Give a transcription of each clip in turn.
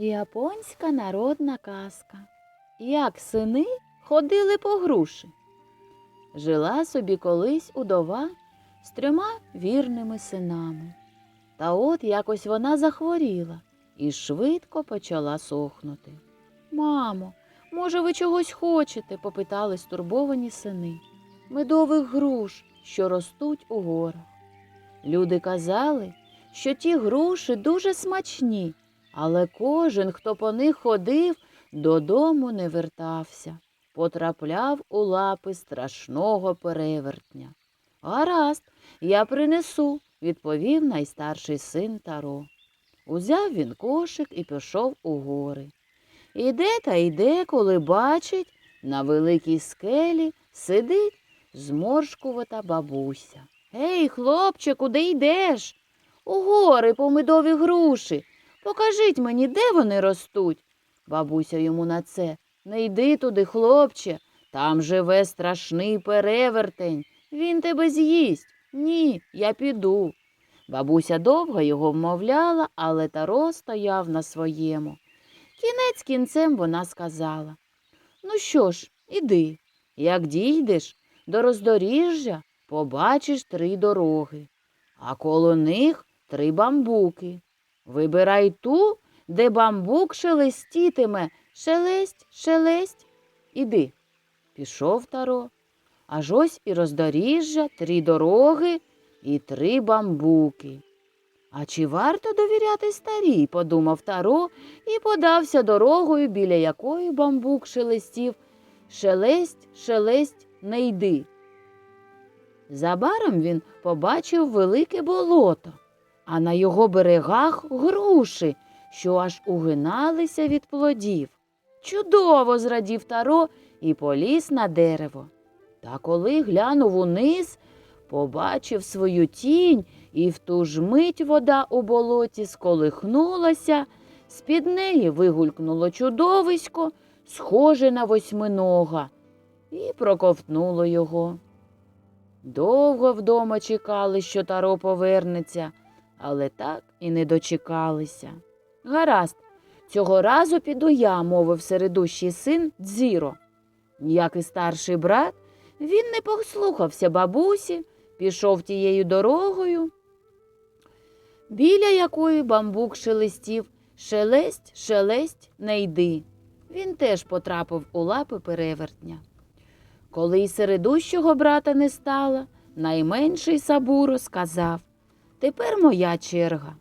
Японська народна казка. Як сини ходили по груші. Жила собі колись удова з трьома вірними синами. Та от якось вона захворіла і швидко почала сохнути. Мамо, може, ви чогось хочете? попитали стурбовані сини. Медових груш, що ростуть у горах. Люди казали, що ті груші дуже смачні, але кожен, хто по них ходив, додому не вертався, потрапляв у лапи страшного перевертня. Гаразд, я принесу, відповів найстарший син Таро. Узяв він кошик і пішов у гори. Іде та йде, коли бачить, на великій скелі сидить зморшкувата бабуся. Гей, хлопче, куди йдеш? У гори по медові груші. Покажіть мені, де вони ростуть. Бабуся йому на це. Не йди туди, хлопче. Там живе страшний перевертень. Він тебе з'їсть. Ні, я піду. Бабуся довго його вмовляла, але Таро стояв на своєму. Кінець кінцем вона сказала Ну що ж, іди. Як дійдеш до роздоріжжя, побачиш три дороги, а коло них три бамбуки. Вибирай ту, де бамбук шелестітиме. Шелесть, шелесть. Іди. Пішов Таро. Аж ось і роздоріжжя, три дороги і три бамбуки. А чи варто довіряти старій, подумав Таро і подався дорогою, біля якої бамбук шелестів. Шелесть, шелесть, не йди. Забаром він побачив велике болото, а на його берегах груші, що аж угиналися від плодів. Чудово зрадів Таро і поліз на дерево. Та коли глянув униз, побачив свою тінь, і в ту ж мить вода у болоті сколихнулася, з-під неї вигулькнуло чудовисько, схоже на восьминога, і проковтнуло його. Довго вдома чекали, що Таро повернеться, але так і не дочекалися. Гаразд, цього разу піду я, мовив середущий син Дзіро. Як і старший брат, він не послухався бабусі, пішов тією дорогою, біля якої бамбук шелестів шелесть, шелесть, не йди. Він теж потрапив у лапи перевертня. Коли й середущого брата не стало, найменший Сабуро сказав Тепер моя черга.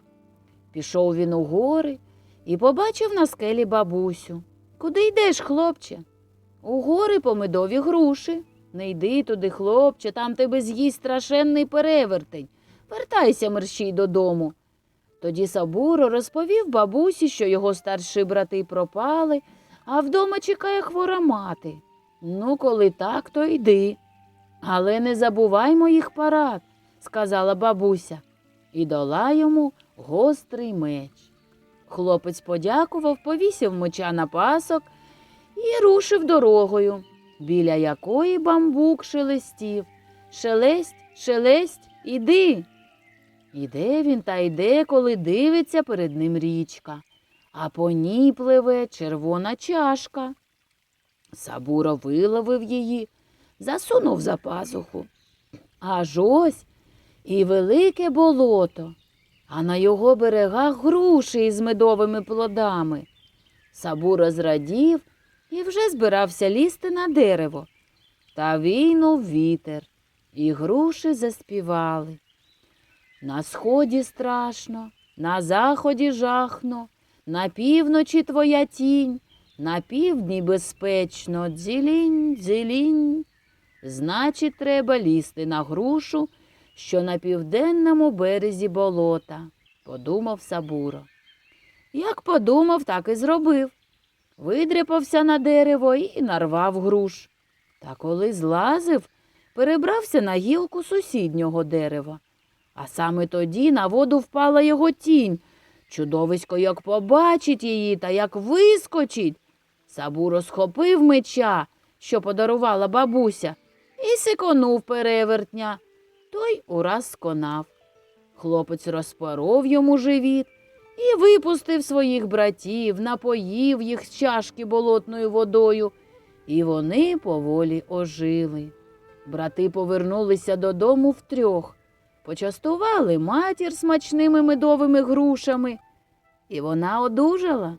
Пішов він у гори і побачив на скелі бабусю. Куди йдеш, хлопче? У гори по медові груші. Не йди туди, хлопче, там тебе з'їсть страшенний перевертень. Вертайся мерщій додому. Тоді Сабуро розповів бабусі, що його старші брати пропали, а вдома чекає хвора мати. Ну, коли так, то йди. Але не забувай моїх парад, сказала бабуся, і дала йому гострий меч. Хлопець подякував, повісив меча на пасок і рушив дорогою, біля якої бамбук шелестів. Шелесть, шелесть, іди. Іде він та йде, коли дивиться перед ним річка, а по ній пливе червона чашка. Сабуро виловив її, засунув за пазуху. Аж ось і велике болото, а на його берегах груші із медовими плодами. Сабуро зрадів і вже збирався лізти на дерево. Та війнув вітер, і груші заспівали. На сході страшно, на заході жахно, на півночі твоя тінь, на півдні безпечно, дзілінь, дзілінь. Значить, треба лізти на грушу, що на південному березі болота, подумав Сабуро. Як подумав, так і зробив. Видряпався на дерево і нарвав груш. Та коли злазив, перебрався на гілку сусіднього дерева. А саме тоді на воду впала його тінь. Чудовисько як побачить її та як вискочить. Сабуро схопив меча, що подарувала бабуся, і сиконув перевертня. Той ураз сконав. Хлопець розпоров йому живіт і випустив своїх братів, напоїв їх з чашки болотною водою, і вони поволі ожили. Брати повернулися додому втрьох, почастували матір смачними медовими грушами, і вона одужала.